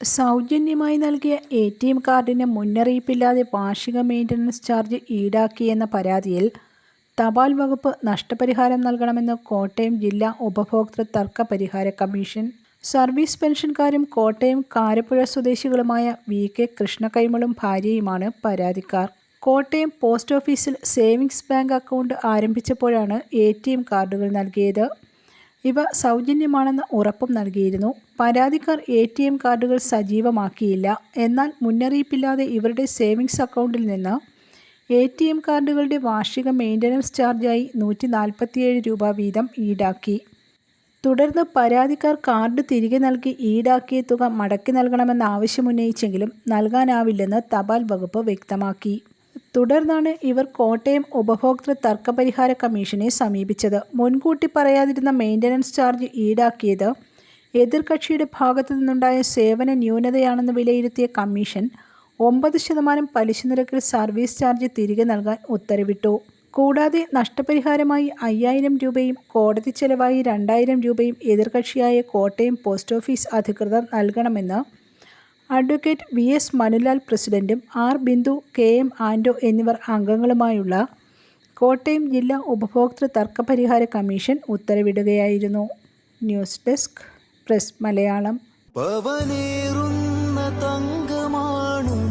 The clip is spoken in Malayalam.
സൗജന്യമായി നൽകിയ എ ടി എം കാർഡിന് മുന്നറിയിപ്പില്ലാതെ വാർഷിക മെയിന്റനൻസ് ചാർജ് ഈടാക്കിയെന്ന പരാതിയിൽ തപാൽ വകുപ്പ് നഷ്ടപരിഹാരം നൽകണമെന്ന് കോട്ടയം ജില്ലാ ഉപഭോക്തൃ തർക്ക പരിഹാര കമ്മീഷൻ സർവീസ് പെൻഷൻകാരും കോട്ടയം കാരപ്പുഴ സ്വദേശികളുമായ വി കെ കൃഷ്ണകൈമളും ഭാര്യയുമാണ് പരാതിക്കാർ. കോട്ടയം പോസ്റ്റ് ഓഫീസിൽ സേവിങ്സ് ബാങ്ക് അക്കൗണ്ട് ആരംഭിച്ചപ്പോഴാണ് എ കാർഡുകൾ നൽകിയത്. ഇവ സൗജന്യമാണെന്ന ഉറപ്പും നൽകിയിരുന്നു. പരാതിക്കാർ എ ടി എം കാർഡുകൾ സജീവമാക്കിയില്ല. എന്നാൽ മുന്നറിയിപ്പില്ലാതെ ഇവരുടെ സേവിങ്സ് അക്കൗണ്ടിൽ നിന്ന് എ ടി എം കാർഡുകളുടെ വാർഷിക മെയിന്റനൻസ് ചാർജായി നൂറ്റി നാൽപ്പത്തിയേഴ് രൂപ വീതം ഈടാക്കി. തുടർന്ന് പരാതിക്കാർ കാർഡ് തിരികെ നൽകി ഈടാക്കിയ തുക മടക്കി നൽകണമെന്ന ആവശ്യമുന്നയിച്ചെങ്കിലും നൽകാനാവില്ലെന്ന് തപാൽ വകുപ്പ് വ്യക്തമാക്കി. തുടർന്നാണ് ഇവർ കോട്ടയം ഉപഭോക്തൃ തർക്കപരിഹാര കമ്മീഷനെ സമീപിച്ചത്. മുൻകൂട്ടി പറയാതിരുന്ന മെയിന്റനൻസ് ചാർജ് ഈടാക്കിയത് എതിർകക്ഷിയുടെ ഭാഗത്തു നിന്നുണ്ടായ സേവന ന്യൂനതയാണെന്ന് വിലയിരുത്തിയ കമ്മീഷൻ ഒമ്പത് ശതമാനം പലിശ നിരക്കിൽ സർവീസ് ചാർജ് തിരികെ നൽകാൻ ഉത്തരവിട്ടു. കൂടാതെ നഷ്ടപരിഹാരമായി അയ്യായിരം രൂപയും കോടതി ചെലവായി രണ്ടായിരം രൂപയും എതിർകക്ഷിയായ കോട്ടയം പോസ്റ്റ് ഓഫീസ് അധികൃതർ നൽകണമെന്ന് അഡ്വക്കേറ്റ് വി എസ് മനുലാൽ പ്രസിഡന്റും R Bindu K M Ando എന്നിവർ അംഗങ്ങളുമായുള്ള കോട്ടയം ജില്ലാ ഉപഭോക്തൃ തർക്കപരിഹാര commission ഉത്തരവിടുകയായിരുന്നു. News desk press Malayalam. thank തങ്കമാണു